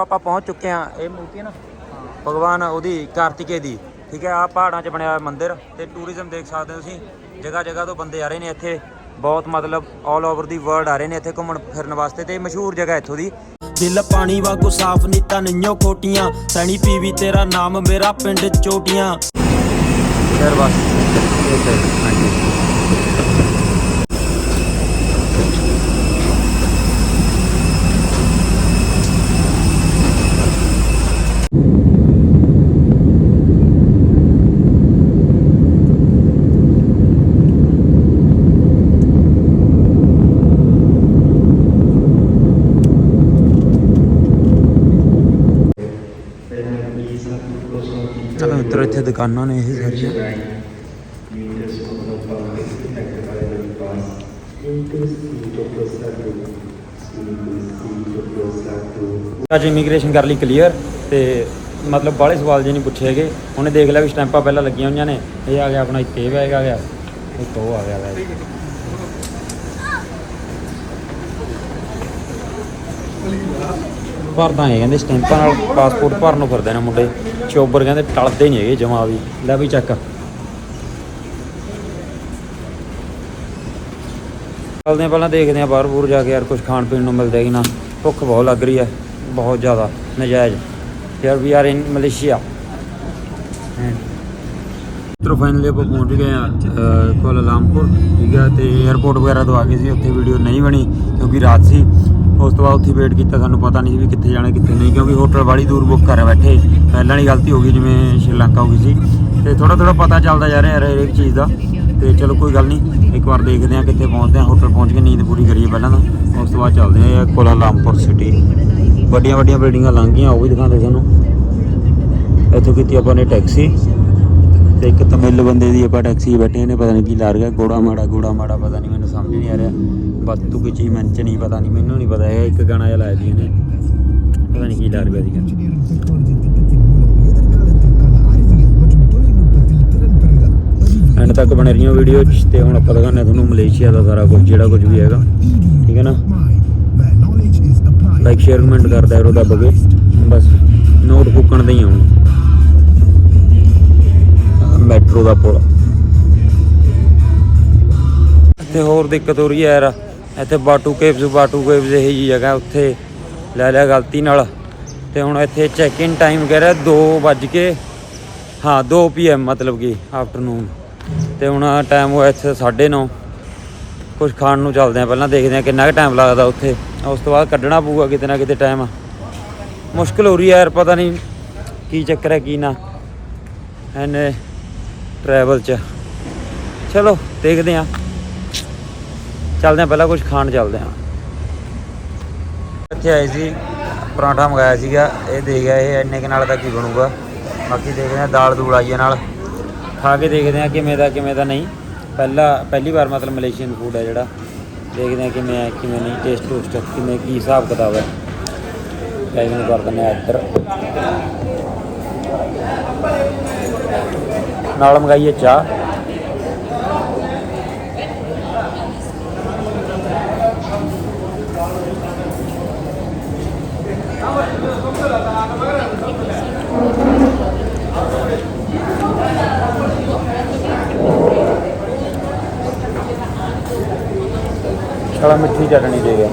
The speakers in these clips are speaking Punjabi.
ਆਪਾਂ ਪਹੁੰਚ ਚੁੱਕੇ ਆ ਇਹ ਮੂਰਤੀ ਹੈ ਨਾ? ਭਗਵਾਨ ਉਹਦੀ ਕਾਰਤਿਕੇ ਦੀ। ਠੀਕ ਹੈ ਆ ਪਹਾੜਾਂ 'ਚ ਬਣਿਆ ਹੋਇਆ ਮੰਦਿਰ ਤੇ ਟੂਰਿਜ਼ਮ ਦੇਖ ਸਕਦੇ ਹੋ ਤੁਸੀਂ। ਜਗ੍ਹਾ ਜਗ੍ਹਾ ਤੋਂ ਬੰਦੇ ਆ ਰਹੇ ਨੇ ਇੱਥੇ। ਬਹੁਤ ਮਤਲਬ 올 ਓਵਰ ਦੀ ਵਰਲਡ ਆ ਰਹੇ ਨੇ ਇੱਥੇ ਘੁੰਮਣ ਫਿਰਨ ਵਾਸਤੇ ਤੇ ਮਸ਼ਹੂਰ ਜਗ੍ਹਾ ਇੱਥੋਂ ਦੀ। ਦਿਲ ਪਾਣੀ ਵਾਂਗੂ ਸਾਫ਼ ਨੀਤਾਂ ਨਈਓ ਖੋਟੀਆਂ ਸੈਣੀ ਪੀਵੀ ਤੇਰਾ ਨਾਮ ਮੇਰਾ ਪਿੰਡ ਚੋਟੀਆਂ। ਸ਼ਹਿਰ ਬਸ ਇਹ ਦੁਕਾਨਾਂ ਨੇ ਇਹ ਸਾਰੀਆਂ। ਅੱਜ ਇਮੀਗ੍ਰੇਸ਼ਨ ਕਰ ਲਈ ਕਲੀਅਰ ਤੇ ਮਤਲਬ ਬਾਹਲੇ ਸਵਾਲ ਜੇ ਨਹੀਂ ਪੁੱਛੇ ਹੈਗੇ। ਉਹਨੇ ਦੇਖ ਲਿਆ ਵੀ ਸਟੈਂਪਾਂ ਪਹਿਲਾਂ ਲੱਗੀਆਂ ਹੋਈਆਂ ਨੇ। ਇਹ ਆ ਗਿਆ ਆਪਣਾ ਇੱਥੇ, ਇਹ ਬੈਗ ਆ ਗਿਆ। ਇੱਕ ਉਹ ਆ ਗਿਆ ਬੈਗ ਭਰਦਾ ਹੈ ਕਹਿੰਦੇ ਸਟੈਂਪਾਂ ਨਾਲ ਪਾਸਪੋਰਟ ਭਰਨ ਨੂੰ ਫਿਰਦੇ ਨੇ ਮੁੰਡੇ। ਚੋਬਰ ਕਹਿੰਦੇ ਟਲਦੇ ਨਹੀਂ ਹੈਗੇ, ਜਮਾ ਵੀ। ਲੈ ਵੀ ਚੱਕ। ਚੱਲਦੇ ਪਹਿਲਾਂ ਦੇਖਦੇ ਹਾਂ ਬਾਹਰ ਬੂਰ ਜਾ ਕੇ ਯਾਰ ਕੁਝ ਖਾਣ ਪੀਣ ਨੂੰ ਮਿਲਦਾ ਕਿ ਨਾ। ਭੁੱਖ ਬਹੁਤ ਲੱਗ ਰਹੀ ਹੈ, ਬਹੁਤ ਜ਼ਿਆਦਾ, ਨਜਾਇਜ਼। ਯਾਰ ਵੀ ਆਰ ਇਨ ਮਲੇਸ਼ੀਆ। ਮਿੱਤਰੋ ਫਾਈਨਲੀ ਆਪਾਂ ਪਹੁੰਚ ਗਏ ਆ ਕੋਲਾਲੰਪੁਰ ਠੀਕ ਹੈ, ਤੇ 에어ਪੋਰਟ ਵਗੈਰਾ ਤੋਂ ਆ ਗਏ ਸੀ, ਉੱਥੇ ਵੀਡੀਓ ਨਹੀਂ ਬਣੀ, ਕਿਉਂਕਿ ਰਾਤ ਸੀ। ਉਸ ਤੋਂ ਬਾਅਦ ਉੱਥੇ ਵੇਟ ਕੀਤਾ, ਸਾਨੂੰ ਪਤਾ ਨਹੀਂ ਸੀ ਵੀ ਕਿੱਥੇ ਜਾਣਾ, ਕਿੱਥੇ ਨਹੀਂ, ਕਿਉਂਕਿ ਹੋਟਲ ਵਾਲੀ ਦੂਰ ਬੁੱਕ ਕਰ ਬੈਠੇ। ਪਹਿਲਾਂ ਹੀ ਗਲਤੀ ਹੋ ਗਈ, ਜਿਵੇਂ ਸ਼੍ਰੀਲੰਕਾ ਹੋ ਗਈ ਸੀ। ਤੇ ਥੋੜਾ ਥੋੜਾ ਪਤਾ ਚੱਲਦਾ ਜਾ ਰਿਹਾ ਹਰ ਇੱਕ ਚੀਜ਼ ਦਾ। ਤੇ ਚਲੋ ਕੋਈ ਗੱਲ ਨਹੀਂ, ਇੱਕ ਵਾਰ ਦੇਖਦੇ ਆ ਕਿੱਥੇ ਪਹੁੰਚਦੇ ਆ ਹੋਟਲ ਪਹੁੰਚ ਕੇ ਨੀਂਦ ਪੂਰੀ ਕਰੀਏ ਪਹਿਲਾਂ ਤਾਂ। ਉਸ ਤੋਂ ਬਾਅਦ ਚੱਲਦੇ ਆ ਕੋਲਾਲੰਪੁਰ ਸਿਟੀ ਵੱਡੀਆਂ ਵੱਡੀਆਂ ਬਿਲਡਿੰਗਾਂ ਲੰਘ ਗਈਆਂ ਉਹ ਵੀ ਦਿਖਾਉਂਦੇ ਸਾਨੂੰ ਇੱਥੋਂ ਕੀਤੀ ਆਪਾਂ ਨੇ ਟੈਕਸੀ ਤੇ ਇੱਕ ਤਮਿਲ ਬੰਦੇ ਦੀ ਆਪਾਂ ਟੈਕਸੀ 'ਚ ਬੈਠੇ ਨੇ, ਪਤਾ ਨਹੀਂ ਕੀ ਲਾ ਰਿਹਾ, ਗੋੜਾ ਮਾੜਾ ਗੋੜਾ ਮਾੜਾ, ਪਤਾ ਨਹੀਂ ਮੈਨੂੰ ਸਮਝ ਨਹੀਂ ਆ ਰਿਹਾ। ਬਸ ਤੂੰ ਕੋਈ ਚੀਜ਼ ਮੈਂਚ ਨਹੀਂ ਪਤਾ ਨਹੀਂ ਮੈਨੂੰ ਨਹੀਂ ਪਤਾ ਹੈਗਾ ਇੱਕ ਗਾਣਾ ਜਿਹਾ ਲਾਇਆ ਦੀ ਇਹਨੇ। ਪਤਾ ਨਹੀਂ ਕੀ ਲਾ ਰਿਹਾ ਸੀਗਾ। ਐਂਡ ਤੱਕ ਬਣੇ ਰਹੀਆਂ ਵੀਡੀਓ 'ਚ ਤੇ ਹੁਣ ਆਪਾਂ ਦਿਖਾਉਂਦੇ ਤੁਹਾਨੂੰ ਮਲੇਸ਼ੀਆ ਦਾ ਸਾਰਾ ਕੁਝ ਜਿਹੜਾ ਕੁਝ ਵੀ ਹੈਗਾ। ਠੀਕ ਹੈ ਨਾ? ਲਾਈਕ ਸ਼ੇਅਰ ਕਮੈਂਟ ਕਰਦਾ ਯਾਰ ਉਹਦਾ ਬਗੇ ਬਸ ਨੋਟ ਫੁੱਕਣ ਦੇ ਹੀ ਆਉਣ। ਮੈਟਰੋ ਦਾ ਪੁਲ। ਤੇ ਹੋਰ ਦਿੱਕਤ ਹੋ ਰਹੀ ਹੈ ਯਾਰ। ਇੱਥੇ ਬਾਟੂ ਕੇਵਸ ਬਾਟੂ ਕੇਵਸ ਇਹ ਜੀ ਜਗ੍ਹਾ ਉੱਥੇ ਲੈ ਲਿਆ ਗਲਤੀ ਨਾਲ। ਤੇ ਹੁਣ ਇੱਥੇ ਚੈੱਕ ਇਨ ਟਾਈਮ ਕਹਿ ਰਿਹਾ 2 ਵੱਜ ਕੇ, ਹਾਂ 2 ਪੀਐਮ ਮਤਲਬ ਕਿ ਆਫਟਰਨੂਨ ਤੇ ਹੁਣ ਟਾਈਮ ਹੋਇਆ ਇੱਥੇ 9:30 ਕੁਝ ਖਾਣ ਨੂੰ ਚੱਲਦੇ ਆ ਪਹਿਲਾਂ, ਦੇਖਦੇ ਆ ਕਿੰਨਾ ਕੁ ਟਾਈਮ ਲੱਗਦਾ ਉੱਥੇ। ਉਸ ਤੋਂ ਬਾਅਦ ਕੱਢਣਾ ਪਊਗਾ ਕਿਤੇ ਨਾ ਕਿਤੇ ਟਾਈਮ ਮੁਸ਼ਕਲ ਹੋ ਰਹੀ ਹੈ ਯਾਰ, ਪਤਾ ਨਹੀਂ ਕੀ ਚੱਕਰ ਹੈ, ਕੀ ਨਾ। ਐਨੇ ਟਰੈਵਲ 'ਚ। ਚਲੋ, ਦੇਖਦੇ ਆ। ਚੱਲਦੇ ਆ ਪਹਿਲਾਂ ਕੁਝ ਖਾਣ ਚੱਲਦੇ ਆ ਇੱਥੇ ਆਏ ਸੀ ਪਰਾਂਠਾ ਮੰਗਾਇਆ ਸੀਗਾ ਇਹ ਦੇ ਗਿਆ ਇਹ ਇੰਨੇ ਕੁ ਨਾਲ ਦਾ ਕੀ ਬਣੂਗਾ। ਬਾਕੀ ਦੇਖਦੇ ਆ ਦਾਲ ਦੂਲ ਆਈ ਹੈ ਨਾਲ। ਖਾ ਕੇ ਦੇਖਦੇ ਆ ਕਿਵੇਂ ਦਾ ਕਿਵੇਂ ਦਾ ਨਹੀਂ। ਪਹਿਲਾ ਪਹਿਲੀ ਵਾਰ ਮਤਲਬ ਮਲੇਸ਼ੀਅਨ ਫੂਡ ਹੈ ਜਿਹੜਾ। ਦੇਖਦੇ ਆ ਕਿਵੇਂ ਹੈ ਕਿਵੇਂ ਨਹੀਂ ਟੇਸਟ ਟੂਸਟ ਕਿਵੇਂ ਕੀ ਹਿਸਾਬ ਕਿਤਾਬ ਹੈ। ਗਾਈਜ਼ ਨੂੰ ਕਰ ਦਿੰਦੇ ਆ ਇੱਧਰ। ਨਾਲ ਮੰਗਾਈਏ ਚਾਹ। ਸਾਲਾ ਮਿੱਠੀ ਚਟਣੀ ਦੇ ਗਿਆ।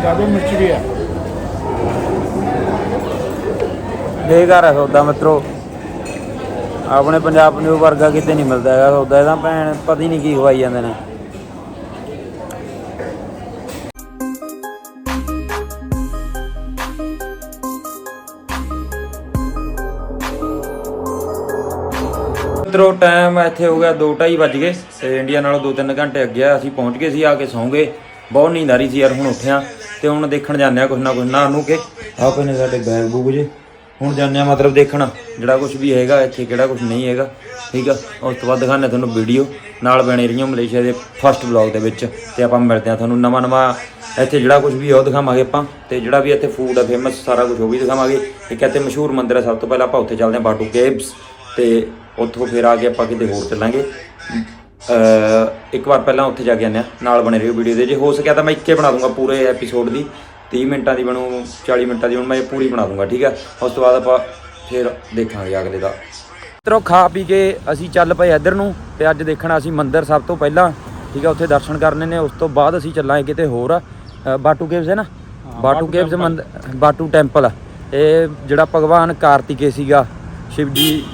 ਜ਼ਿਆਦਾ ਮਿਰਚ ਵੀ ਹੈ ਬੇਕਾਰ ਹੈ ਸੌਦਾ ਮਿੱਤਰੋ। ਆਪਣੇ ਪੰਜਾਬ ਨੂੰ ਵਰਗਾ ਕਿਤੇ ਨਹੀਂ ਮਿਲਦਾ ਹੈਗਾ ਸੌਦਾ। ਇਹਦਾ ਭੈਣ ਪਤਾ ਹੀ ਨਹੀਂ ਕੀ ਖਵਾਈ ਜਾਂਦੇ ਨੇ। ਮਿੱਤਰੋ ਟਾਈਮ ਇੱਥੇ ਹੋ ਗਿਆ 2:30 ਵੱਜ ਗਏ। ਤੇ ਇੰਡੀਆ ਨਾਲੋਂ 2-3 ਘੰਟੇ ਅੱਗੇ ਆ, ਅਸੀਂ ਪਹੁੰਚ ਗਏ ਸੀ, ਆ ਕੇ ਸੌਂ ਗਏ। ਬਹੁਤ ਨੀਂਦ ਆ ਰਹੀ ਸੀ ਯਾਰ, ਹੁਣ ਉੱਠਿਆ। ਤੇ ਹੁਣ ਦੇਖਣ ਜਾਂਦੇ ਆ ਕੁਛ ਨਾ ਕੁਛ, ਨਾ ਨੂੰ ਕੇ ਆ ਪਏ ਨੇ ਸਾਡੇ ਬੈਗ ਬੂਗ ਜੇ। ਹੁਣ ਜਾਂਦੇ ਆ ਮਤਲਬ ਦੇਖਣ, ਜਿਹੜਾ ਕੁਝ ਵੀ ਹੈਗਾ ਇੱਥੇ, ਕਿਹੜਾ ਕੁਝ ਨਹੀਂ ਹੈਗਾ। ਠੀਕ ਆ? ਉਸ ਤੋਂ ਬਾਅਦ ਦਿਖਾਣੇ ਤੁਹਾਨੂੰ ਵੀਡੀਓ ਨਾਲ ਬਣੇ ਰਹੀਆਂ ਮਲੇਸ਼ੀਆ ਦੇ ਫਸਟ ਵਲੌਗ ਦੇ ਵਿੱਚ। ਤੇ ਆਪਾਂ ਮਿਲਦੇ ਆ ਤੁਹਾਨੂੰ ਨਵਾਂ ਨਵਾਂ। ਇੱਥੇ ਜਿਹੜਾ ਕੁਝ ਵੀ ਉਹ ਦਿਖਾਵਾਂਗੇ ਆਪਾਂ। ਤੇ ਜਿਹੜਾ ਵੀ ਇੱਥੇ ਫੂਡ ਆ ਫੇਮਸ ਸਾਰਾ ਕੁਝ ਉਹ ਵੀ ਦਿਖਾਵਾਂਗੇ। ਇੱਕ ਇੱਥੇ ਮਸ਼ਹੂਰ ਮੰਦਿਰ ਹੈ ਸਭ ਤੋਂ ਪਹਿਲਾਂ ਆਪਾਂ ਉੱਥੇ ਚੱਲਦੇ ਆ ਬਾਟੂ ਕੇਵਸ ਤੇ ਉੱਥੋਂ ਫਿਰ ਆ ਕੇ ਆਪਾਂ ਕਿਤੇ ਹੋਰ ਚੱਲਾਂਗੇ। ਇੱਕ ਵਾਰ ਪਹਿਲਾਂ ਉੱਥੇ ਜਾ ਕੇ ਆਉਂਦੇ ਆ ਨਾਲ ਬਣੇ ਰਹੋ ਵੀਡੀਓ ਦੇ। ਜੇ ਹੋ ਸਕਿਆ ਤਾਂ ਮੈਂ ਇੱਕੇ ਬਣਾ ਦੂੰਗਾ ਪੂਰੇ ਐਪੀਸੋਡ ਦੀ। 30 ਮਿੰਟਾਂ ਦੀ ਬਣੂ 40 ਮਿੰਟਾਂ ਦੀ ਹੁਣ ਮੈਂ ਇਹ ਪੂਰੀ ਬਣਾ ਦੂੰਗਾ ਠੀਕ ਹੈ ਉਸ ਤੋਂ ਬਾਅਦ ਆਪਾਂ ਫਿਰ ਦੇਖਾਂਗੇ ਅਗਲੇ ਦਾ। ਮਿੱਤਰੋ ਖਾ ਪੀ ਕੇ ਅਸੀਂ ਚੱਲ ਪਏ ਇੱਧਰ ਨੂੰ ਤੇ ਅੱਜ ਦੇਖਣਾ ਅਸੀਂ ਮੰਦਿਰ ਸਭ ਤੋਂ ਪਹਿਲਾਂ ਠੀਕ ਹੈ ਉੱਥੇ ਦਰਸ਼ਨ ਕਰਨੇ ਨੇ ਉਸ ਤੋਂ ਬਾਅਦ ਅਸੀਂ ਚੱਲਾਂਗੇ ਕਿਤੇ ਹੋਰ। ਬਾਟੂ ਕੇਵਸ ਹੈ ਨਾ? ਬਾਟੂ ਕੇਵਸ ਮੰਦ- ਬਾਟੂ ਟੈਂਪਲ ਇਹ ਜਿਹੜਾ ਭਗਵਾਨ ਕਾਰਤਿਕੇ ਸੀਗਾ ਸ਼ਿਵ ਜੀ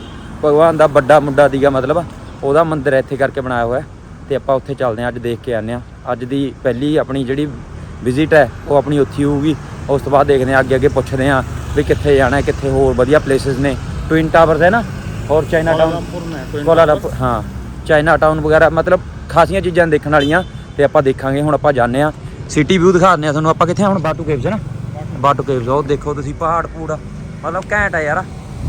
ਭਗਵਾਨ ਦਾ ਵੱਡਾ ਮੁੰਡਾ ਦੀਗਾ ਮਤਲਬ ਉਹਦਾ ਮੰਦਿਰ ਇੱਥੇ ਕਰਕੇ ਬਣਾਇਆ ਹੋਇਆ ਤੇ ਆਪਾਂ ਉੱਥੇ ਚੱਲਦੇ ਆਂ ਅੱਜ ਦੇਖ ਕੇ ਆਨੇ ਆ ਅੱਜ ਦੀ ਪਹਿਲੀ ਆਪਣੀ ਜਿਹੜੀ ਵਿਜ਼ਿਟ ਹੈ ਉਹ ਆਪਣੀ ਉੱਥੇ ਹੋਊਗੀ। ਉਸ ਤੋਂ ਬਾਅਦ ਦੇਖਦੇ ਆਂ ਅੱਗੇ ਅੱਗੇ ਪੁੱਛਦੇ ਆਂ ਵੀ ਕਿੱਥੇ ਜਾਣਾ ਕਿੱਥੇ ਹੋਰ ਵਧੀਆ ਪਲੇਸਸ ਨੇ। ਟਵਿਨ ਟਾਵਰ ਹੈ ਨਾ ਔਰ ਚਾਈਨਾ ਟਾਊਨ ਕੋਲਾਲਪੁਰ ਹਾਂ। ਚਾਈਨਾ ਟਾਊਨ ਵਗੈਰਾ ਮਤਲਬ ਖਾਸੀਆਂ ਚੀਜ਼ਾਂ ਦੇਖਣ ਵਾਲੀਆਂ ਤੇ ਆਪਾਂ ਦੇਖਾਂਗੇ ਹੁਣ ਆਪਾਂ ਜਾਣੇ ਆ ਸਿਟੀ ਵਿਊ ਦਿਖਾ ਦਿੰਦੇ ਆ ਤੁਹਾਨੂੰ ਆਪਾਂ ਕਿੱਥੇ ਹੁਣ ਬਾਟੂ ਕੇਵਸ ਹੈ ਨਾ? ਬਾਟੂ ਕੇਵਸ ਉਹ ਦੇਖੋ ਤੁਸੀਂ ਪਹਾੜ ਪੂੜਾ। ਮਤਲਬ ਘੈਂਟ ਆ ਯਾਰ।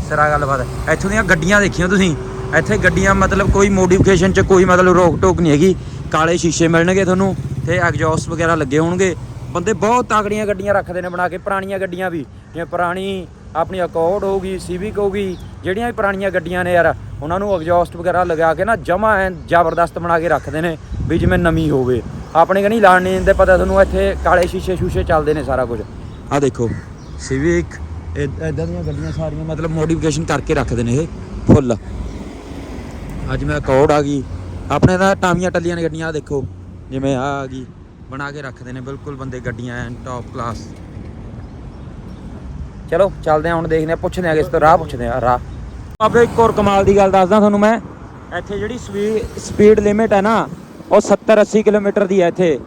ਸਿਰਾ ਗੱਲਬਾਤ। ਇੱਥੋਂ ਦੀਆਂ ਗੱਡੀਆਂ ਦੇਖੀਆਂ ਤੁਸੀਂ? ਇੱਥੇ ਗੱਡੀਆਂ ਮਤਲਬ ਕੋਈ ਮੋਡੀਫਿਕੇਸ਼ਨ ਚ ਕੋਈ ਮਤਲਬ ਰੋਕ ਟੋਕ ਨਹੀਂ ਹੈਗੀ। ਕਾਲੇ ਸ਼ੀਸ਼ੇ ਮਿਲਣਗੇ ਤੁਹਾਨੂੰ ਤੇ ਐਗਜ਼ੌਸਟ ਵਗੈਰਾ ਲੱਗੇ ਹੋਣਗੇ। ਬੰਦੇ ਬਹੁਤ ਤਾਕੜੀਆਂ ਗੱਡੀਆਂ ਰੱਖਦੇ ਨੇ ਬਣਾ ਕੇ, ਪੁਰਾਣੀਆਂ ਗੱਡੀਆਂ ਵੀ। ਜਿਵੇਂ ਪੁਰਾਣੀ ਆਪਣੀ ਅਕੋਰਡ ਹੋਊਗੀ ਸਿਵਿਕ ਹੋਊਗੀ ਜਿਹੜੀਆਂ ਵੀ ਪੁਰਾਣੀਆਂ ਗੱਡੀਆਂ ਨੇ ਯਾਰ, ਉਹਨਾਂ ਨੂੰ ਐਗਜ਼ੌਸਟ ਵਗੈਰਾ ਲਗਾ ਕੇ ਨਾ ਜਮਾ ਐ ਜ਼ਬਰਦਸਤ ਬਣਾ ਕੇ ਰੱਖਦੇ ਨੇ ਵੀ ਜਿਵੇਂ ਨਵੀਂ ਹੋਵੇ। ਆਪਣੇ ਕਨੀ ਲਾਣ ਨਹੀਂ ਦਿੰਦੇ, ਪਤਾ ਤੁਹਾਨੂੰ ਇੱਥੇ ਕਾਲੇ ਸ਼ੀਸ਼ੇ ਸ਼ੂਸ਼ੇ ਚੱਲਦੇ ਨੇ ਸਾਰਾ ਕੁਝ। ਆ ਦੇਖੋ ਸਿਵਿਕ ਇਦਾਂ ਦੀਆਂ ਗੱਡੀਆਂ ਸਾਰੀਆਂ ਮਤਲਬ ਮੋਡੀਫਿਕੇਸ਼ਨ ਕਰਕੇ ਰੱਖਦੇ ਨੇ ਇਹ ਫੁੱਲ ਅੱਜ ਮੈਂ ਅਕੋਰਡ ਆ ਗਈ। ਆਪਣੇ ਤਾਂ ਟਾਮੀਆਂ ਟੱਲੀਆਂ ਨੇ ਗੱਡੀਆਂ ਆ ਦੇਖੋ, ਜਿਵੇਂ ਆ ਆ ਗਈ। ਬਣਾ ਕੇ ਰੱਖਦੇ ਨੇ ਬਿਲਕੁਲ ਬੰਦੇ ਗੱਡੀਆਂ ਐਨ ਟੌਪ ਕਲਾਸ ਚਲੋ, ਚੱਲਦੇ ਹਾਂ, ਹੁਣ ਦੇਖਦੇ ਹਾਂ, ਪੁੱਛਦੇ ਹਾਂ ਕਿਸ ਤੋਂ ਰਾਹ ਪੁੱਛਦੇ ਹਾਂ, ਰਾਹ। ਆਪੇ ਇੱਕ ਹੋਰ ਕਮਾਲ ਦੀ ਗੱਲ ਦੱਸਦਾ ਤੁਹਾਨੂੰ ਮੈਂ। ਇੱਥੇ ਜਿਹੜੀ ਸਪੀਡ ਲਿਮਿਟ ਹੈ ਨਾ, ਉਹ 70 80 ਕਿਲੋਮੀਟਰ ਦੀ ਹੈ ਇੱਥੇ।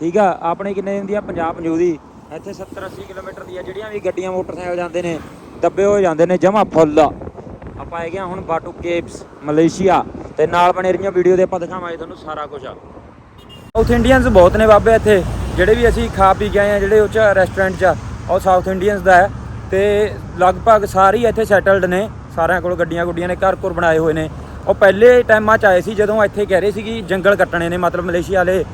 ਠੀਕ ਆ, ਆਪਣੇ ਕਿੰਨੇ ਹੁੰਦੀ ਆ? 50 50 ਦੀ। ਇੱਥੇ 70 80 ਕਿਲੋਮੀਟਰ ਦੀ ਆ, ਜਿਹੜੀਆਂ ਵੀ ਗੱਡੀਆਂ ਮੋਟਰਸਾਈਕਲ ਜਾਂਦੇ ਨੇ, ਦੱਬੇ ਹੋ ਜਾਂਦੇ ਨੇ ਜਮਾ ਫੁੱਲ। ਆਪਾਂ ਹੈਗੇ ਹਾਂ ਹੁਣ ਬਾਟੂ ਕੇਪਸ, ਮਲੇਸ਼ੀਆ ਤੇ ਨਾਲ ਬਣੇ ਰਹੀਆਂ ਵੀਡੀਓ ਦੇ, ਆਪਾਂ ਦਿਖਾਵਾਂਗੇ ਤੁਹਾਨੂੰ ਸਾਰਾ ਕੁਝ ਆ। ਸਾਊਥ ਇੰਡੀਅਨਸ ਬਹੁਤ ਨੇ ਬਾਬੇ ਇੱਥੇ, ਜਿਹੜੇ ਵੀ ਅਸੀਂ ਖਾ ਪੀ ਕੇ ਆਏ ਆ ਜਿਹੜੇ ਉਹ ਚ ਰੈਸਟੋਰੈਂਟ ਚ ਉਹ ਸਾਊਥ ਇੰਡੀਅਨਸ ਦਾ ਹੈ। ਤੇ ਲਗਭਗ ਸਾਰੇ ਹੀ ਇੱਥੇ ਸੈਟਲਡ ਨੇ, ਸਾਰਿਆਂ ਕੋਲ ਗੱਡੀਆਂ ਗੁੱਡੀਆਂ ਨੇ, ਘਰ ਘਰ ਬਣਾਏ ਹੋਏ ਨੇ। ਉਹ ਪਹਿਲੇ ਟਾਈਮਾਂ ਚ ਆਏ ਸੀ, ਜਦੋਂ ਇੱਥੇ ਕਹਿ ਰਹੇ ਸੀ ਕਿ ਜੰਗਲ ਕੱਟਣੇ ਨੇ, ਮਤਲਬ ਮਲੇਸ਼ੀਆ ਵਾਲੇ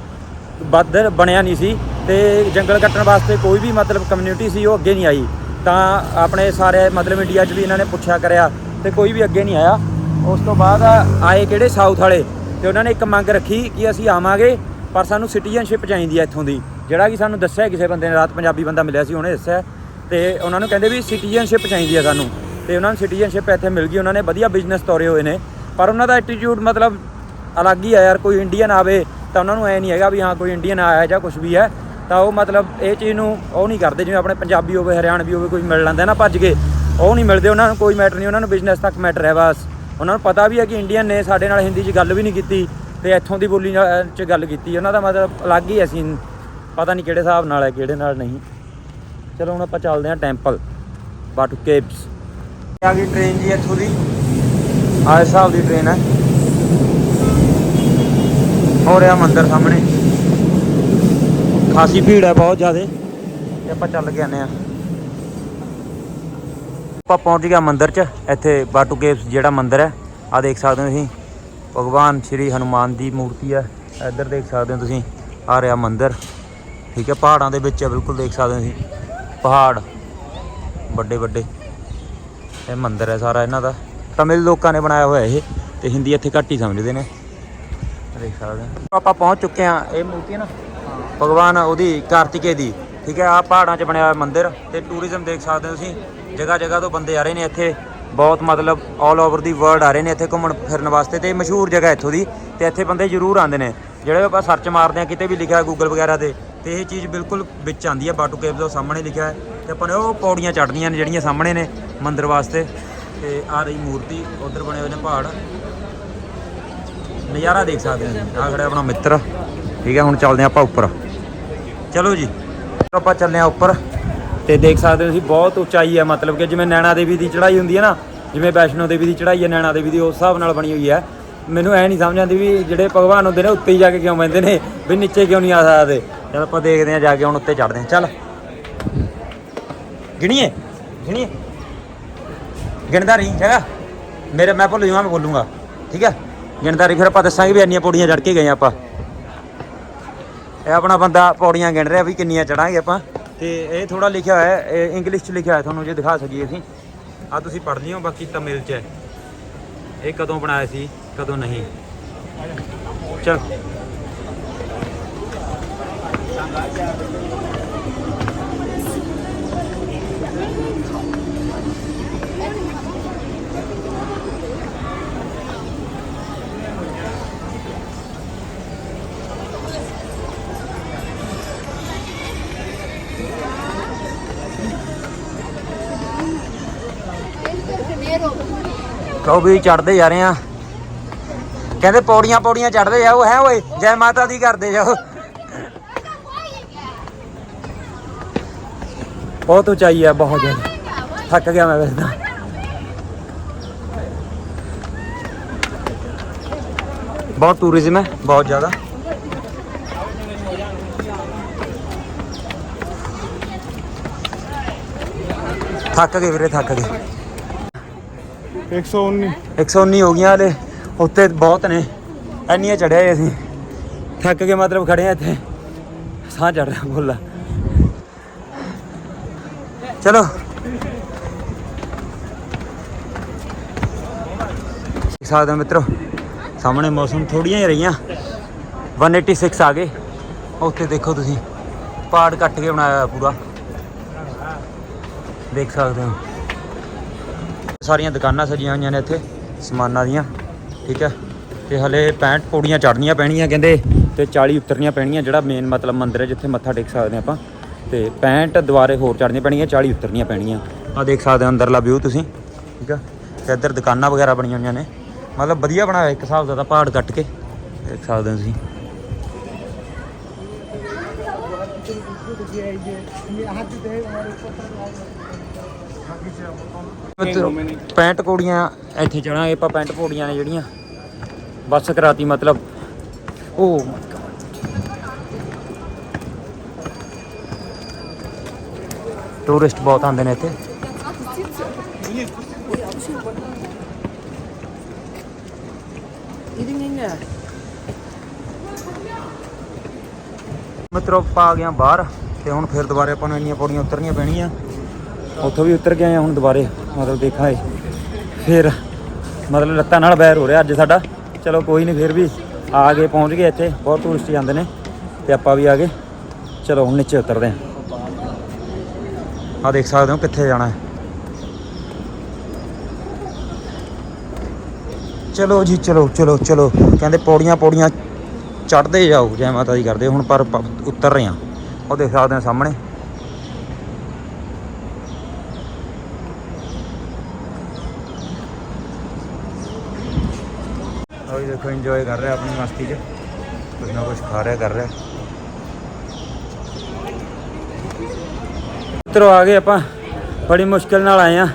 ਬੱਦਰ ਬਣਿਆ ਨਹੀਂ ਸੀ। ਤੇ ਜੰਗਲ ਕੱਟਣ ਵਾਸਤੇ ਕੋਈ ਵੀ ਮਤਲਬ ਕਮਿਊਨਿਟੀ ਸੀ, ਉਹ ਅੱਗੇ ਨਹੀਂ ਆਈ। ਤਾਂ ਆਪਣੇ ਸਾਰੇ ਮਤਲਬ ਇੰਡੀਆ 'ਚ ਵੀ ਇਹਨਾਂ ਨੇ ਪੁੱਛਿਆ ਕਰਿਆ ਤੇ ਕੋਈ ਵੀ ਅੱਗੇ ਨਹੀਂ ਆਇਆ। ਉਸ ਤੋਂ ਬਾਅਦ ਆਏ ਕਿਹੜੇ ਸਾਊਥ ਵਾਲੇ ਤੇ ਉਹਨਾਂ ਨੇ ਇੱਕ ਮੰਗ ਰੱਖੀ ਕਿ ਅਸੀਂ ਆਵਾਂਗੇ, ਪਰ ਸਾਨੂੰ ਸਿਟੀਜ਼ਨਸ਼ਿਪ ਚਾਹੀਦੀ ਹੈ ਇੱਥੋਂ ਦੀ। ਜਿਹੜਾ ਕਿ ਸਾਨੂੰ ਦੱਸਿਆ ਕਿਸੇ ਬੰਦੇ ਨੇ, ਰਾਤ ਪੰਜਾਬੀ ਬੰਦਾ ਮਿਲਿਆ ਸੀ, ਉਹਨੇ ਦੱਸਿਆ। ਤੇ ਉਹਨਾਂ ਨੂੰ ਕਹਿੰਦੇ ਵੀ ਸਿਟੀਜ਼ਨਸ਼ਿਪ ਚਾਹੀਦੀ ਹੈ ਸਾਨੂੰ। ਤੇ ਉਹਨਾਂ ਨੂੰ ਸਿਟੀਜ਼ਨਸ਼ਿਪ ਇੱਥੇ ਮਿਲ ਗਈ, ਉਹਨਾਂ ਨੇ ਵਧੀਆ ਬਿਜ਼ਨਸ ਤੋਰੇ ਹੋਏ ਨੇ। ਪਰ ਉਹਨਾਂ ਦਾ ਐਟੀਟਿਊਡ ਮਤਲਬ ਅਲੱਗ ਹੀ ਆ ਯਾਰ, ਕੋਈ ਇੰਡੀਅਨ ਆਵੇ ਤਾਂ ਉਹਨਾਂ ਨੂੰ ਐ ਨਹੀਂ ਹੈਗਾ ਵੀ ਹਾਂ, ਕੋਈ ਇੰਡੀਅਨ ਆਇਆ ਜਾਂ ਕੁਝ ਵੀ ਹੈ। ਤਾਂ ਉਹ ਮਤਲਬ ਇਹ ਚੀਜ਼ ਨੂੰ ਉਹ ਨਹੀਂ ਕਰਦੇ, ਜਿਵੇਂ ਆਪਣੇ ਪੰਜਾਬੀ ਹੋਵੇ, ਹਰਿਆਣਵੀ ਹੋਵੇ, ਕੋਈ ਮਿਲ ਲੈਂਦਾ ਨਾ ਭੱਜ ਕੇ, ਉਹ ਨਹੀਂ ਮਿਲਦੇ, ਉਹਨਾਂ ਨੂੰ ਕੋਈ ਮੈਟਰ ਨਹੀਂ, ਉਹਨਾਂ ਨੂੰ ਬਿਜ਼ਨਸ ਤੱਕ ਮੈਟਰ ਹੈ ਬਸ। ਉਹਨਾਂ ਨੂੰ ਪਤਾ ਵੀ ਹੈ ਕਿ ਇੰਡੀਅਨ ਨੇ ਸਾਡੇ ਨਾਲ ਹਿੰਦੀ 'ਚ ਗੱਲ ਵੀ ਨਹੀਂ ਕੀਤੀ ਤੇ ਇੱਥੋਂ ਦੀ ਬੋਲੀ 'ਚ ਗੱਲ ਕੀਤੀ, ਉਹਨਾਂ ਦਾ ਮਤਲਬ ਅਲੱਗ ਹੀ ਅਸੀਂ ਪਤਾ ਨਹੀਂ ਕਿਹੜੇ ਹਿਸਾਬ ਨਾਲ ਹੈ, ਕਿਹੜੇ ਨਾਲ ਨਹੀਂ। ਚਲੋ ਹੁਣ ਆਪਾਂ ਚੱਲਦੇ ਹਾਂ ਟੈਂਪਲ ਬਾਟੂ ਕੇਵਸ ਆ ਗਈ ਟ੍ਰੇਨ ਜੀ ਇੱਥੋਂ ਦੀ। ਆਹ ਹਿਸਾਬ ਦੀ ਟ੍ਰੇਨ ਹੈ। ਹੋ ਰਿਹਾ ਮੰਦਰ ਸਾਹਮਣੇ। ਖਾਸੀ ਭੀੜ ਹੈ ਬਹੁਤ ਜ਼ਿਆਦੇ। ਤੇ ਆਪਾਂ ਚੱਲ ਕੇ ਆਨੇ ਆ ਆਪਾਂ ਪਹੁੰਚ ਗਿਆ ਮੰਦਿਰ 'ਚ, ਇੱਥੇ ਬਾਟੂ ਕੇਵਸ ਜਿਹੜਾ ਮੰਦਿਰ ਹੈ ਆ ਦੇਖ ਸਕਦੇ ਹੋ ਤੁਸੀਂ। ਭਗਵਾਨ ਸ਼੍ਰੀ ਹਨੂਮਾਨ ਦੀ ਮੂਰਤੀ ਹੈ, ਇੱਧਰ ਦੇਖ ਸਕਦੇ ਹੋ ਤੁਸੀਂ, ਆ ਰਿਹਾ ਮੰਦਿਰ। ਠੀਕ ਹੈ, ਪਹਾੜਾਂ ਦੇ ਵਿੱਚ ਹੈ, ਬਿਲਕੁਲ ਦੇਖ ਸਕਦੇ ਹੋ ਤੁਸੀਂ। ਪਹਾੜ, ਵੱਡੇ ਵੱਡੇ। ਇਹ ਮੰਦਿਰ ਹੈ ਸਾਰਾ ਇਹਨਾਂ ਦਾ। ਤਮਿਲ ਲੋਕਾਂ ਨੇ ਬਣਾਇਆ ਹੋਇਆ ਇਹ, ਤੇ ਹਿੰਦੀ ਇੱਥੇ ਘੱਟ ਹੀ ਸਮਝਦੇ ਨੇ। ਦੇਖ ਸਕਦੇ ਹੋ। ਆਪਾਂ ਪਹੁੰਚ ਚੁੱਕੇ ਆ ਇਹ ਮੂਰਤੀ ਨਾ ਭਗਵਾਨ ਉਹਦੀ ਕਾਰਤਿਕੇ ਦੀ, ਠੀਕ ਹੈ ਆ ਪਹਾੜਾਂ 'ਚ ਬਣਿਆ ਹੋਇਆ ਮੰਦਿਰ ਤੇ ਟੂਰਿਜ਼ਮ ਦੇਖ ਸਕਦੇ ਹੋ ਤੁਸੀਂ ਜਗ੍ਹਾ ਜਗ੍ਹਾ ਤੋਂ ਬੰਦੇ ਆ ਰਹੇ ਨੇ ਇੱਥੇ, ਬਹੁਤ ਮਤਲਬ 올 ਓਵਰ ਦੀ ਵਰਲਡ ਆ ਰਹੇ ਨੇ ਇੱਥੇ ਘੁੰਮਣ ਫਿਰਨ ਵਾਸਤੇ ਤੇ ਮਸ਼ਹੂਰ ਜਗ੍ਹਾ ਇੱਥੋਂ ਦੀ ਤੇ ਇੱਥੇ ਬੰਦੇ ਜ਼ਰੂਰ ਆਉਂਦੇ ਨੇ, ਜਿਹੜੇ ਆਪਾਂ ਸਰਚ ਮਾਰਦੇ ਆ ਕਿਤੇ ਵੀ ਲਿਖਿਆ ਗੂਗਲ ਵਗੈਰਾ ਤੇ ਤੇ ਇਹ ਚੀਜ਼ ਬਿਲਕੁਲ ਵਿੱਚ ਆਉਂਦੀ ਹੈ ਬਾਟੂ ਕੇਵ ਦੇ ਸਾਹਮਣੇ ਲਿਖਿਆ ਹੈ ਤੇ ਆਪਾਂ ਨੇ ਉਹ ਪੌੜੀਆਂ ਚੜ੍ਹਨੀਆਂ ਨੇ ਜਿਹੜੀਆਂ ਸਾਹਮਣੇ ਨੇ ਮੰਦਿਰ ਵਾਸਤੇ ਤੇ ਆ ਰਹੀ ਮੂਰਤੀ, ਉਧਰ ਬਣੇ ਹੋਏ ਨੇ ਪਹਾੜ। ਨਜ਼ਾਰਾ ਦੇਖ ਸਕਦੇ ਹੋ ਆ ਖੜਾ ਆਪਣਾ ਮਿੱਤਰ, ਠੀਕ ਹੈ, ਹੁਣ ਚੱਲਦੇ ਹਾਂ ਆਪਾਂ ਉੱਪਰ। ਚਲੋ ਜੀ। ਆਪਾਂ ਚੱਲੇ ਆ ਉੱਪਰ। ਤੇ ਦੇਖ ਸਕਦੇ ਹੋ ਤੁਸੀਂ, ਬਹੁਤ ਉਚਾਈ ਹੈ ਮਤਲਬ ਕਿ ਜਿਵੇਂ ਨੈਣਾ ਦੇਵੀ ਦੀ ਚੜ੍ਹਾਈ ਹੁੰਦੀ ਹੈ ਨਾ, ਜਿਵੇਂ ਵੈਸ਼ਨੋ ਦੇਵੀ ਦੀ ਚੜ੍ਹਾਈ ਹੈ, ਨੈਣਾ ਦੇਵੀ ਦੀ, ਉਸ ਹਿਸਾਬ ਨਾਲ ਬਣੀ ਹੋਈ ਹੈ। ਮੈਨੂੰ ਐ ਨਹੀਂ ਸਮਝ ਆਉਂਦੀ ਵੀ ਜਿਹੜੇ ਭਗਵਾਨ ਹੁੰਦੇ ਨੇ, ਉੱਤੇ ਹੀ ਜਾ ਕੇ ਕਿਉਂ ਬੈੰਦੇ ਨੇ, ਵੀ ਨੀਚੇ ਕਿਉਂ ਨਹੀਂ ਆ ਸਕਦੇ। ਚਲ ਆਪਾਂ ਦੇਖਦੇ ਹਾਂ, ਜਾ ਕੇ ਹੁਣ ਉੱਤੇ ਚੜ੍ਹਦੇ ਹਾਂ। ਚੱਲ। ਗਿਣੀਏ? ਗਿਣੀਏ? ਗਿਣਦਾ ਰਹੀ ਜਗਾ ਮੇਰੇ, ਮੈਂ ਭੁੱਲ ਜਾਵਾਂ ਮੈਂ ਬੋਲੂੰਗਾ। ਠੀਕ ਹੈ ਗਿਣਦਾ ਰਹੀ, ਫਿਰ ਆਪਾਂ ਦੱਸਾਂਗੇ ਵੀ ਇੰਨੀਆਂ ਪੌੜੀਆਂ ਚੜ੍ਹ ਕੇ ਗਏ ਆਪਾਂ। ਇਹ ਆਪਣਾ ਬੰਦਾ ਪੌੜੀਆਂ ਗਿਣ ਰਿਹਾ ਵੀ ਕਿੰਨੀਆਂ ਚੜਾਂਗੇ ਆਪਾਂ। ਤੇ ਇਹ ਥੋੜਾ ਲਿਖਿਆ ਹੋਇਆ ਹੈ, ਇਹ ਇੰਗਲਿਸ਼ ਚ ਲਿਖਿਆ ਹੋਇਆ, ਤੁਹਾਨੂੰ ਜੇ ਦਿਖਾ ਸਕੀਏ ਅਸੀਂ। ਆ ਤੁਸੀਂ ਪੜ੍ਹ ਲਿਓ, ਬਾਕੀ ਤਮਿਲ ਚ ਹੈ। ਇਹ ਕਦੋਂ ਬਣਾਇਆ ਸੀ, ਕਦੋਂ ਨਹੀਂ। ਚਲ। ਕਹੋ ਵੀ ਚੜਦੇ ਜਾ ਰਹੇ ਆ। ਕਹਿੰਦੇ ਪੌੜੀਆਂ ਪੌੜੀਆਂ ਚੜਦੇ ਜਾਓ, ਹੈ ਓਏ, ਜੈ ਮਾਤਾ ਦੀ ਕਰਦੇ ਜਾਓ। ਬਹੁਤ ਉਚਾਈ ਹੈ ਬਹੁਤ ਜ਼ਿਆਦਾ। ਥੱਕ ਗਿਆ ਮੈਂ ਵੈਸੇ ਤਾਂ। ਬਹੁਤ ਟੂਰਿਜ਼ਮ ਹੈ, ਬਹੁਤ ਜ਼ਿਆਦਾ। ਥੱਕ ਗਏ ਵੀਰੇ, ਥੱਕ ਗਏ। 119 119 ਹੋ ਗਈਆਂ ਹਲੇ, ਉੱਤੇ ਬਹੁਤ ਨੇ, ਇੰਨੀਆਂ ਚੜਿਆ ਅਸੀਂ। ਥੱਕ ਕੇ ਮਤਲਬ ਖੜੇ ਆ ਇੱਥੇ। ਸਾਹ ਚੜ ਰਿਹਾ ਬੋਲਾ। ਚਲੋ। ਦੇਖ ਸਕਦੇ ਹੋ ਮਿੱਤਰੋ, ਸਾਹਮਣੇ ਮੌਸਮ ਥੋੜੀਆਂ ਹੀ ਰਹੀਆਂ। 186 ਆ ਗਏ। ਉੱਥੇ ਦੇਖੋ ਤੁਸੀਂ, ਪਹਾੜ ਕੱਟ ਕੇ ਬਣਾਇਆ ਪੂਰਾ। ਦੇਖ ਸਕਦੇ ਹੋ। ਸਾਰੀਆਂ ਦੁਕਾਨਾਂ ਸਜੀਆਂ ਹੋਈਆਂ ਨੇ ਇੱਥੇ, ਸਮਾਨਾਂ ਦੀਆਂ, ਠੀਕ ਹੈ? ਤੇ ਹਲੇ 65 ਪੌੜੀਆਂ ਚੜ੍ਹਨੀਆਂ ਪੈਣੀਆਂ ਕਹਿੰਦੇ, ਤੇ 40 ਉਤਰਨੀਆਂ ਪੈਣੀਆਂ, ਜਿਹੜਾ ਮੇਨ ਮਤਲਬ ਮੰਦਿਰ ਹੈ ਜਿੱਥੇ ਮੱਥਾ ਟੇਕ ਸਕਦੇ ਆਪਾਂ। ਤੇ 65 ਦੁਆਰੇ ਹੋਰ ਚੜ੍ਹਨੀਆਂ ਪੈਣੀਆਂ 40 ਉਤਰਨੀਆਂ ਪੈਣੀਆਂ। ਆ ਦੇਖ ਸਕਦੇ ਹੋ ਅੰਦਰਲਾ ਵਿਊ ਤੁਸੀਂ, ਠੀਕ ਆ ਤੇ ਇੱਧਰ ਦੁਕਾਨਾਂ ਵਗੈਰਾ ਬਣੀਆਂ ਹੋਈਆਂ ਨੇ। ਮਤਲਬ ਵਧੀਆ ਬਣਾਇਆ ਇੱਕ ਹਿਸਾਬ ਦਾ ਤਾਂ ਪਹਾੜ ਕੱਟ ਕੇ, ਦੇਖ ਸਕਦੇ ਹੋ ਤੁਸੀਂ। ਮਿੱਤਰੋ 65 ਕੋੜੀਆਂ ਇੱਥੇ ਚੜਾਂਗੇ ਆਪਾਂ 65 ਪੌੜੀਆਂ ਨੇ ਜਿਹੜੀਆਂ। ਬੱਸ ਕਰਾਤੀ ਮਤਲਬ। oh ਉਹ ਟੂਰਿਸਟ ਬਹੁਤ ਆਉਂਦੇ ਨੇ ਇੱਥੇ। ਮਿੱਤਰੋ ਆਪਾਂ ਆ ਗਿਆ ਬਾਹਰ ਤੇ ਹੁਣ ਫਿਰ ਦੁਬਾਰੇ ਆਪਾਂ ਨੂੰ ਇੰਨੀਆਂ ਪੌੜੀਆਂ ਉਤਰਨੀਆਂ ਪੈਣੀਆਂ। ਉੱਥੋਂ ਵੀ ਉਤਰ ਗਏ ਆ ਹੁਣ ਦੁਬਾਰੇ ਮਤਲਬ ਦੇਖਾਂ ਫਿਰ ਮਤਲਬ ਲੱਤਾਂ ਨਾਲ ਬੈਰ ਹੋ ਰਿਹਾ ਅੱਜ ਸਾਡਾ। ਚਲੋ ਕੋਈ ਨਹੀਂ, ਫਿਰ ਵੀ ਆ ਗਏ ਪਹੁੰਚ ਗਏ ਇੱਥੇ। ਬਹੁਤ ਟੂਰਿਸਟ ਜਾਂਦੇ ਨੇ ਤੇ ਆਪਾਂ ਵੀ ਆ ਗਏ। ਚਲੋ ਹੁਣ ਨੀਚੇ ਉਤਰਦੇ ਹਾਂ। ਆ ਦੇਖ ਸਕਦੇ ਹੋ ਕਿੱਥੇ ਜਾਣਾ ਹੈ। ਚਲੋ ਜੀ, ਚਲੋ ਚਲੋ ਚਲੋ। ਕਹਿੰਦੇ ਪੌੜੀਆਂ ਪੌੜੀਆਂ ਚੜਦੇ ਜਾਓ, ਜੈ ਮਾਤਾ ਦੀ ਕਰਦੇ। ਹੁਣ ਪਰ ਪ- ਉਤਰ ਰਹੇ ਹਾਂ। ਉਹ ਦੇਖ ਸਕਦੇ ਹੋ ਸਾਹਮਣੇ। ਉਹ ਇੰਜੋਏ ਕਰ ਰਿਹਾ ਆਪਣੀ ਮਸਤੀ 'ਚ। ਕੁਝ ਨਾ ਕੁਝ ਖਾ ਰਿਹਾ, ਕਰ ਰਿਹਾ। ਮਿੱਤਰੋ, ਆ ਗਏ ਆਪਾਂ। ਬੜੀ ਮੁਸ਼ਕਿਲ ਨਾਲ ਆਏ ਆ।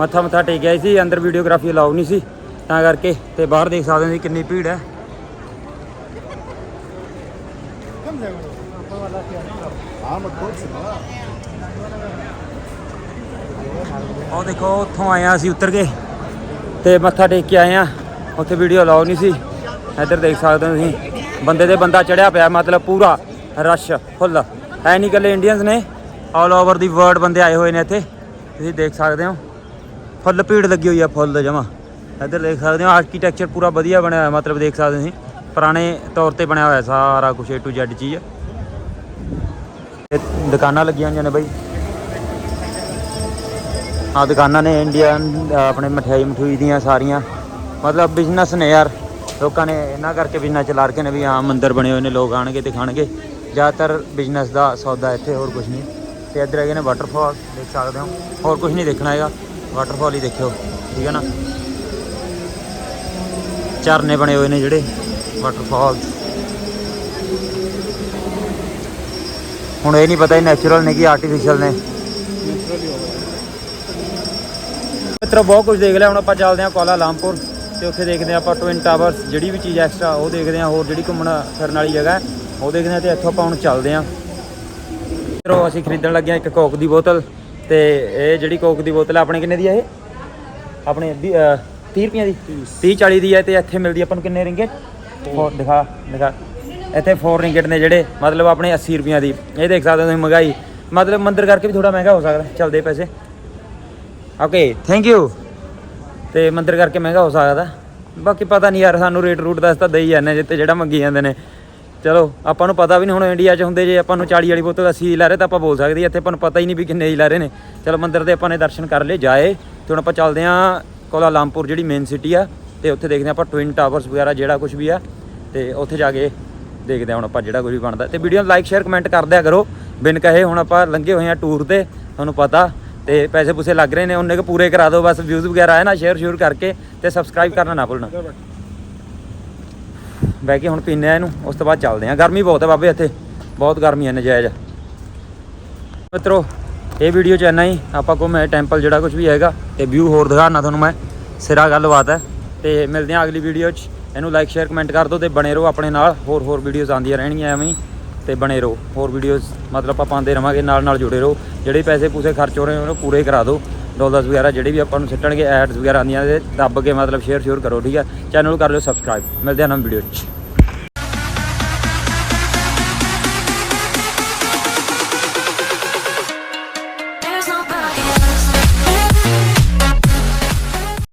ਮੱਥਾ ਮੱਥਾ ਟੇਕਿਆ ਸੀ, ਅੰਦਰ ਵੀਡੀਓਗ੍ਰਾਫੀ ਅਲਾਉ ਨਹੀਂ ਸੀ। ਤਾਂ ਕਰਕੇ ਤੇ ਬਾਹਰ ਦੇਖ ਸਕਦੇ ਹੋ ਕਿੰਨੀ ਭੀੜ ਹੈ। ਉਹ ਦੇਖੋ, ਉੱਥੋਂ ਆਏ ਆ ਅਸੀਂ, ਉਤਰ ਕੇ। ਤੇ ਮੱਥਾ ਟੇਕ ਕੇ ਆਏ ਆ। ਉੱਥੇ ਵੀਡੀਓ ਅਲਾਉ ਨਹੀਂ ਸੀ। ਇੱਧਰ ਦੇਖ ਸਕਦੇ ਹੋ ਤੁਸੀਂ। ਬੰਦੇ ਦੇ ਬੰਦਾ ਚੜਿਆ ਪਿਆ, ਮਤਲਬ ਪੂਰਾ ਰਸ਼, ਫੁੱਲ। ਐ ਨਹੀਂ ਇਕੱਲੇ ਇੰਡੀਅਨਸ ਨੇ ਆਲ ਓਵਰ ਦੀ ਵਰਲਡ ਬੰਦੇ ਆਏ ਹੋਏ ਨੇ ਇੱਥੇ। ਤੁਸੀਂ ਦੇਖ ਸਕਦੇ ਹੋ। ਫੁੱਲ ਭੀੜ ਲੱਗੀ ਹੋਈ ਆ, ਫੁੱਲ ਜਮਾ। ਇੱਧਰ ਦੇਖ ਸਕਦੇ ਹੋ ਆਰਕੀਟੈਕਚਰ ਪੂਰਾ ਵਧੀਆ ਬਣਿਆ ਹੋਇਆ, ਮਤਲਬ ਦੇਖ ਸਕਦੇ ਹੋ ਤੁਸੀਂ। ਪੁਰਾਣੇ ਤੌਰ ਤੇ ਬਣਿਆ ਹੋਇਆ ਸਾਰਾ ਕੁਝ A to Z ਚੀਜ਼। ਦੁਕਾਨਾਂ ਲੱਗੀਆਂ ਹੋਈਆਂ ਨੇ ਬਾਈ। ਆ ਦੁਕਾਨਾਂ ਨੇ ਇੰਡੀਅਨ ਆਪਣੇ ਮਠਿਆਈ ਮਠੂਈ ਦੀਆਂ ਸਾਰੀਆਂ। ਮਤਲਬ ਬਿਜ਼ਨਸ ਨੇ ਯਾਰ। ਲੋਕਾਂ ਨੇ ਇਹਨਾਂ ਕਰਕੇ ਬਿਜ਼ਨਸ ਚਲਾ ਰਕੇ ਨੇ ਵੀ ਹਾਂ, ਮੰਦਰ ਬਣੇ ਹੋਏ ਨੇ, ਲੋਕ ਆਣਗੇ ਤੇ ਖਾਣਗੇ। ਜ਼ਿਆਦਾਤਰ ਬਿਜ਼ਨਸ ਦਾ ਸੌਦਾ ਇੱਥੇ, ਹੋਰ ਕੁਝ ਨਹੀਂ। ਤੇ ਇੱਧਰ ਹੈਗੇ ਨੇ ਵਾਟਰਫਾਲ ਦੇਖ ਸਕਦੇ ਹੋ। ਹੋਰ ਕੁਝ ਨਹੀਂ ਦੇਖਣਾ ਹੈਗਾ। ਵਾਟਰਫਾਲ ਹੀ ਦੇਖਿਓ, ਠੀਕ ਹੈ ਨਾ? ਝਰਨੇ ਬਣੇ ਹੋਏ ਨੇ ਜਿਹੜੇ ਵਾਟਰਫਾਲ ਹੁਣ ਇਹ ਨਹੀਂ ਪਤਾ ਇਹ ਨੈਚੁਰਲ ਨੇ ਕਿ ਆਰਟੀਫੀਸ਼ੀਅਲ ਨੇ। ਮਿੱਤਰੋ, ਬਹੁਤ ਕੁਝ ਦੇਖ ਲਿਆ। ਹੁਣ ਆਪਾਂ ਚੱਲਦੇ ਹਾਂ ਕੁਆਲਾ ਲਾਮਪੁਰ ਤੇ ਉੱਥੇ ਦੇਖਦੇ ਹਾਂ ਆਪਾਂ ਟਵਿਨ ਟਾਵਰਸ ਜਿਹੜੀ ਵੀ ਚੀਜ਼ ਐਕਸਟਰਾ ਉਹ ਦੇਖਦੇ ਹਾਂ ਹੋਰ ਜਿਹੜੀ ਘੁੰਮਣ ਫਿਰਨ ਵਾਲੀ ਜਗ੍ਹਾ ਹੈ, ਉਹ ਦੇਖਦੇ ਹਾਂ ਤੇ ਇੱਥੋਂ ਆਪਾਂ ਹੁਣ ਚੱਲਦੇ ਹਾਂ। ਮਿੱਤਰੋ ਅਸੀਂ ਖਰੀਦਣ ਲੱਗੇ ਹਾਂ ਇੱਕ ਕੋਕ ਦੀ ਬੋਤਲ ਤੇ ਇਹ ਜਿਹੜੀ ਕੋਕ ਦੀ ਬੋਤਲ ਹੈ ਆਪਣੇ ਕਿੰਨੇ ਦੀ ਹੈ ਇਹ? ਆਪਣੇ ਵੀਹ, ਅਹ, 30 ਰੁਪਈਆਂ ਦੀ? 30 40 ਦੀ ਹੈ ਤੇ ਇੱਥੇ ਮਿਲਦੀ ਆਪਾਂ ਨੂੰ ਕਿੰਨੇ ਰਿੰਗੇ ਫੋਰ ਦਿਖਾ ਦਿਖਾ। ਇੱਥੇ 4 ਰਿੰਗਟ ਨੇ ਜਿਹੜੇ ਮਤਲਬ ਆਪਣੇ 80 ਰੁਪਈਆਂ ਦੀ। ਇਹ ਦੇਖ ਸਕਦੇ ਹੋ ਤੁਸੀਂ ਮਹਿੰਗਾਈ। ਮਤਲਬ ਮੰਦਰ ਕਰਕੇ ਵੀ ਥੋੜਾ ਮਹਿੰਗਾ ਹੋ ਸਕਦਾ। ਚੱਲਦੇ ਪੈਸੇ। ਓਕੇ ਥੈਂਕ ਯੂ ਤੇ ਮੰਦਰ ਕਰਕੇ ਮਹਿੰਗਾ ਹੋ ਸਕਦਾ। ਬਾਕੀ ਪਤਾ ਨਹੀਂ ਯਾਰ, ਸਾਨੂੰ ਰੇਟ ਰੂਟ ਦੱਸ ਤਾਂ ਦੇਈ ਜਾਂਦੇ ਜਿੱਤੇ ਜਿਹੜਾ ਮੰਗੀ ਜਾਂਦੇ ਨੇ। ਚਲੋ, ਆਪਾਂ ਨੂੰ ਪਤਾ ਵੀ ਨਹੀਂ ਹੁਣ ਇੰਡੀਆ 'ਚ ਹੁੰਦੇ ਜੇ ਆਪਾਂ ਨੂੰ 40 ਵਾਲੀ ਬੋਤਲ 80 ਲੈ ਰਹੇ ਤਾਂ ਆਪਾਂ ਬੋਲ ਸਕਦੇ ਇੱਥੇ ਆਪਾਂ ਨੂੰ ਪਤਾ ਹੀ ਨਹੀਂ ਵੀ ਕਿੰਨੇ ਹੀ ਲੈ ਰਹੇ ਨੇ। ਚਲੋ, ਮੰਦਿਰ ਦੇ ਆਪਾਂ ਨੇ ਦਰਸ਼ਨ ਕਰ ਲਏ, ਜਾਏ। ਤੇ ਹੁਣ ਆਪਾਂ ਚੱਲਦੇ ਆਂ ਕੋਲਾਲੰਪੁਰ ਜਿਹੜੀ ਮੇਨ ਸਿਟੀ ਆ, ਤੇ ਉੱਥੇ ਦੇਖਦੇ ਆਂ ਆਪਾਂ ਟਵਿਨ ਟਾਵਰਸ ਵਗੈਰਾ ਜਿਹੜਾ ਕੁਝ ਵੀ ਆ, ਤੇ ਉੱਥੇ ਜਾ ਕੇ ਦੇਖਦੇ ਹਾਂ ਹੁਣ ਆਪਾਂ ਜਿਹੜਾ ਕੁਝ ਵੀ ਬਣਦਾ। ਤੇ ਵੀਡੀਓ ਨੂੰ ਲਾਈਕ ਸ਼ੇਅਰ ਕਮੈਂਟ ਕਰਦਿਆ ਕਰੋ। ਬਿਨ ਕਹੇ ਹੁਣ ਆਪਾਂ ਲੰਘੇ ਹੋਏ ਆ ਟੂਰ ਤੇ, ਤੁਹਾਨੂੰ ਪਤਾ। ਤੇ ਪੈਸੇ ਪੂਸੇ ਲੱਗ ਰਹੇ ਨੇ, ਉਹਨੇ ਕੁ ਪੂਰੇ ਕਰਾ ਦਿਓ, ਬਸ ਵਿਊਜ਼ ਵਗੈਰਾ ਆਏ ਨਾ ਸ਼ੇਅਰ ਸ਼ੇਅਰ ਕਰਕੇ ਤੇ ਸਬਸਕ੍ਰਾਈਬ ਕਰਨਾ ਨਾ ਭੁੱਲਣਾ। ਬਹਿ ਕੇ ਹੁਣ ਪੀਨੇ ਆ ਇਹਨੂੰ, ਉਸ ਤੋਂ ਬਾਅਦ ਚੱਲਦੇ ਆ ਗਰਮੀ ਬਹੁਤ ਹੈ ਬਾਬੇ ਇੱਥੇ, ਬਹੁਤ ਗਰਮੀ ਹੈ ਨਜਾਇਜ਼। ਮਿੱਤਰੋ, ਇਹ ਵੀਡੀਓ ਚ ਇੰਨਾ ਹੀ, ਆਪਾਂ ਕੋ ਮੈਂ ਟੈਂਪਲ ਜਿਹੜਾ ਕੁਝ ਵੀ ਹੈਗਾ, ਤੇ ਵਿਊ ਹੋਰ ਦਿਖਾਣਾ ਤੁਹਾਨੂੰ ਮੈਂ, ਸਿਰਾ ਗੱਲਬਾਤ ਹੈ। ਤੇ ਮਿਲਦੇ ਆ ਅਗਲੀ ਵੀਡੀਓ ਚ, ਇਹਨੂੰ ਲਾਈਕ ਸ਼ੇਅਰ ਕਮੈਂਟ ਕਰ ਦਿਓ ਤੇ ਬਣੇ ਰਹੋ ਆਪਣੇ ਨਾਲ, ਹੋਰ ਹੋਰ ਵੀਡੀਓਜ਼ ਆਉਂਦੀਆਂ ਰਹਿਣਗੀਆਂ ਐਵੇਂ ਹੀ। ਤੇ ਬਣੇ ਰਹੋ। ਹੋਰ ਵੀਡੀਓਜ਼ ਮਤਲਬ ਆਪਾਂ ਪਾਉਂਦੇ ਰਵਾਂਗੇ, ਨਾਲ ਨਾਲ ਜੁੜੇ ਰਹੋ। ਜਿਹੜੇ ਪੈਸੇ ਪੂਸੇ ਖਰਚ ਹੋ ਰਹੇ ਉਹਨੂੰ ਪੂਰੇ ਕਰਾ ਦਿਓ। ਡਾਲਰਸ ਵਗੈਰਾ ਜਿਹੜੇ ਵੀ ਆਪਾਂ ਨੂੰ ਸਿੱਟਣਗੇ ਐਡਸ ਵਗੈਰਾ ਆਉਂਦੀਆਂ ਤੇ ਦੱਬ ਕੇ ਮਤਲਬ ਸ਼ੇਅਰ ਸ਼ੇਅਰ ਕਰੋ, ਠੀਕ ਹੈ ਚੈਨਲ ਨੂੰ ਕਰ ਲਿਓ ਸਬਸਕ੍ਰਾਈਬ ਮਿਲਦੇ ਆ ਨਵੀਂ ਵੀਡੀਓ 'ਚ